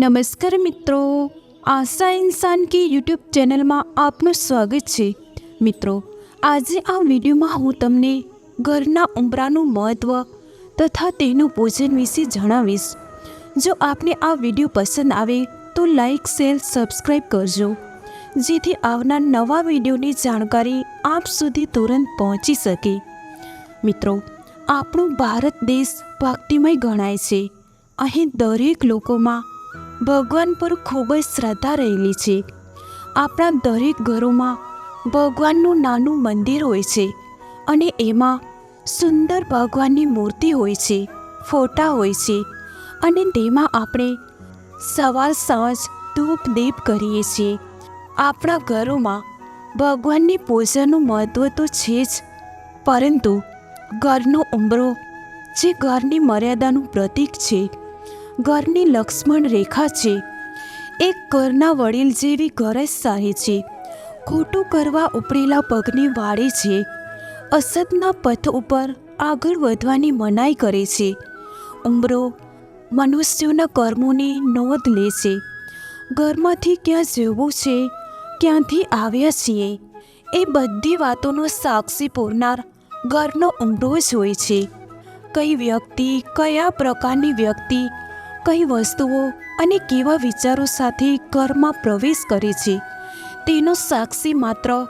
નમસ્કાર મિત્રો. આશા ઇન્સાન કે યુટ્યુબ ચેનલમાં આપનું સ્વાગત છે. મિત્રો, આજે આ વિડીયોમાં હું તમને ઘરના ઉંબરાનું મહત્ત્વ તથા તેનું ભોજન વિશે જણાવીશ. જો આપને આ વીડિયો પસંદ આવે તો લાઈક, શેર સબસ્ક્રાઈબ કરજો. જેથી આવનાર નવા વિડીયોની જાણકારી આપ સુધી તુરંત પહોંચી શકે. મિત્રો, આપણો ભારત દેશ ભક્તિમય ગણાય છે. અહીં દરેક લોકોમાં ભગવાન પર ખૂબ જ શ્રદ્ધા રહેલી છે. આપણા દરેક ઘરોમાં ભગવાનનું નાનું મંદિર હોય છે અને એમાં સુંદર ભગવાનની મૂર્તિ હોય છે, ફોટા હોય છે અને તેમાં આપણે સવાર, સાંજ ધૂપ, દીપ કરીએ છીએ. આપણા ઘરોમાં ભગવાનની પૂજાનું મહત્ત્વ તો છે જ, પરંતુ ઘરનો ઉંબરો જે ઘરની મર્યાદાનું પ્રતીક છે ઘરની લક્ષ્મણ રેખા છે. એક ઘરના વડીલ જેવી ગરજ સારી છે. ખોટું કરવા ઉપરેલા પગની વાળે છે. અસતના પથ ઉપર આગળ વધવાની મનાઈ કરે છે. ઉંબરો મનુષ્યોના કર્મોની નોંધ લે છે. ઘરમાંથી ક્યાં જવું છે, ક્યાંથી આવ્યા છીએ, એ બધી વાતોનો સાક્ષી પૂરનાર ઘરનો ઉંબરો જ હોય છે. કઈ વ્યક્તિ, કયા પ્રકારની વ્યક્તિ કઈ વસ્તુઓ અને કેવા વિચારો સાથે ઘરમાં પ્રવેશ કરે છે, તેનો સાક્ષી માત્ર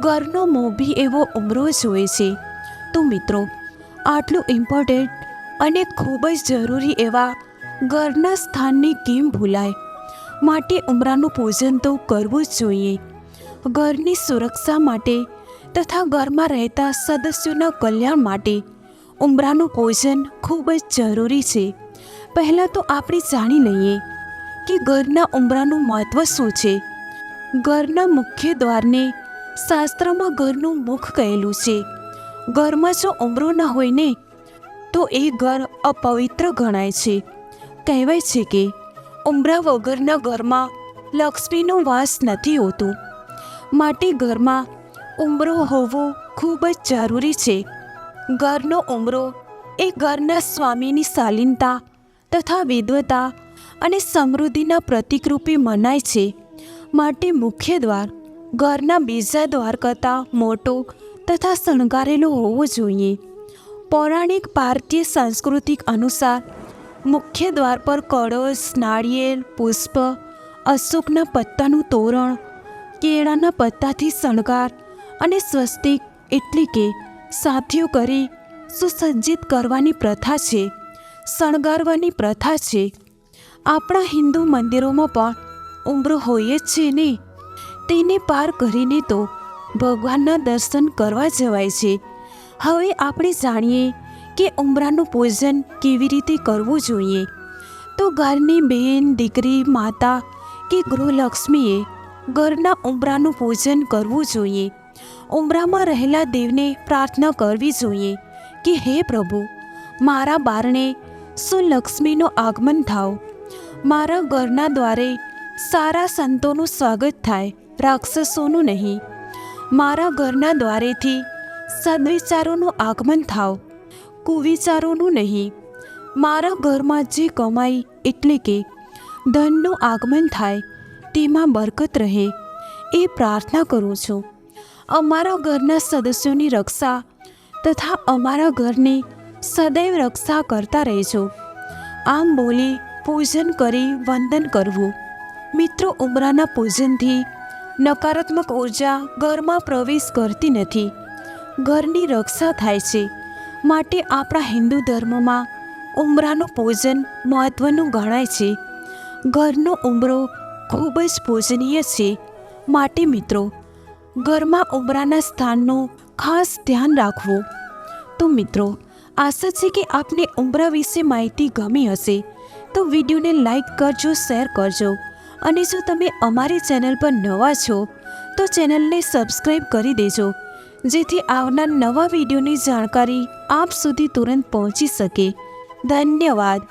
ઘરનો મોભી એવો ઉમરો જ હોય છે. તો મિત્રો, આટલું ઇમ્પોર્ટન્ટ અને ખૂબ જ જરૂરી એવા ઘરના સ્થાનની કેમ ભૂલાય? માટે ઉમરાનું પૂજન તો કરવું જ જોઈએ. ઘરની સુરક્ષા માટે તથા ઘરમાં રહેતા સદસ્યોના કલ્યાણ માટે ઉમરાનું પૂજન ખૂબ જ જરૂરી છે. પહેલાં તો આપણે જાણી લઈએ કે ઘરના ઉંબરાનું મહત્ત્વ શું છે. ઘરના મુખ્ય દ્વારને શાસ્ત્રમાં ઘરનું મુખ કહેલું છે. ઘરમાં જો ઉંમરો ન હોય ને, તો એ ઘર અપવિત્ર ગણાય છે. કહેવાય છે કે ઉંબરા વગરના ઘરમાં લક્ષ્મીનો વાસ નથી હોતો. માટે ઘરમાં ઉંબરો હોવો ખૂબ જ જરૂરી છે. ઘરનો ઉંબરો એ ઘરના સ્વામીની શાલીનતા તથા વિદ્વતા અને સમૃદ્ધિના પ્રતિકરૂપે મનાય છે. માટે મુખ્ય દ્વાર ઘરના બીજા દ્વાર કરતાં મોટો તથા શણગારેલો હોવો જોઈએ. પૌરાણિક ભારતીય સાંસ્કૃતિક અનુસાર મુખ્ય દ્વાર પર કળશ, નાળિયેર, પુષ્પ, અશોકના પત્તાનું તોરણ, કેળાના પત્તાથી શણગાર અને સ્વસ્તિક એટલે કે સાથીઓ કરી સુસજ્જિત કરવાની પ્રથા છે. શણગારવાની પ્રથા છે. આપણા હિન્દુ મંદિરોમાં પણ ઉંબરો હોય જ છે ને. તેને પાર કરીને તો ભગવાનના દર્શન કરવા જવાય છે. હવે આપણે જાણીએ કે ઉંબરાનું પૂજન કેવી રીતે કરવું જોઈએ. તો ઘરની બહેન દીકરી, માતા કે ગૃહલક્ષ્મીએ ઘરના ઉંબરાનું પૂજન કરવું જોઈએ. ઉંબરામાં રહેલા દેવને પ્રાર્થના કરવી જોઈએ કે, હે પ્રભુ, મારા બારણે શું લક્ષ્મીનું આગમન થાવ. મારા ઘરના દ્વારે સારા સંતોનું સ્વાગત થાય, રાક્ષસોનું નહીં. મારા ઘરના દ્વારેથી સદવિચારોનું આગમન થાવ, કુવિચારોનું નહીં. મારા ઘરમાં જે કમાઈ એટલે કે ધનનું આગમન થાય, તેમાં બરકત રહે, એ પ્રાર્થના કરું છું. અમારા ઘરના સદસ્યોની રક્ષા તથા અમારા ઘરની સદૈવ રક્ષા કરતા રહેજો. આમ બોલી પૂજન કરી વંદન કરવું. મિત્રો, ઉમરાના પૂજનથી નકારાત્મક ઊર્જા ઘરમાં પ્રવેશ કરતી નથી. ઘરની રક્ષા થાય છે. માટે આપણા હિન્દુ ધર્મમાં ઉમરાનું પૂજન મહત્ત્વનું ગણાય છે. ઘરનો ઉમરો ખૂબ જ પૂજનીય છે. માટે મિત્રો, ઘરમાં ઉમરાના સ્થાનનું ખાસ ધ્યાન રાખવું. તો મિત્રો આશા છે કે આપને ઉમરા વિશે માહિતી ગમી હશે. તો વિડીયોને લાઈક કરજો, શેર કરજો. અને જો તમે અમારી ચેનલ પર નવા છો, તો ચેનલને સબસ્ક્રાઈબ કરી દેજો. જેથી આવનાર નવા વિડીયોની જાણકારી આપ સુધી તુરંત પહોંચી શકે. ધન્યવાદ.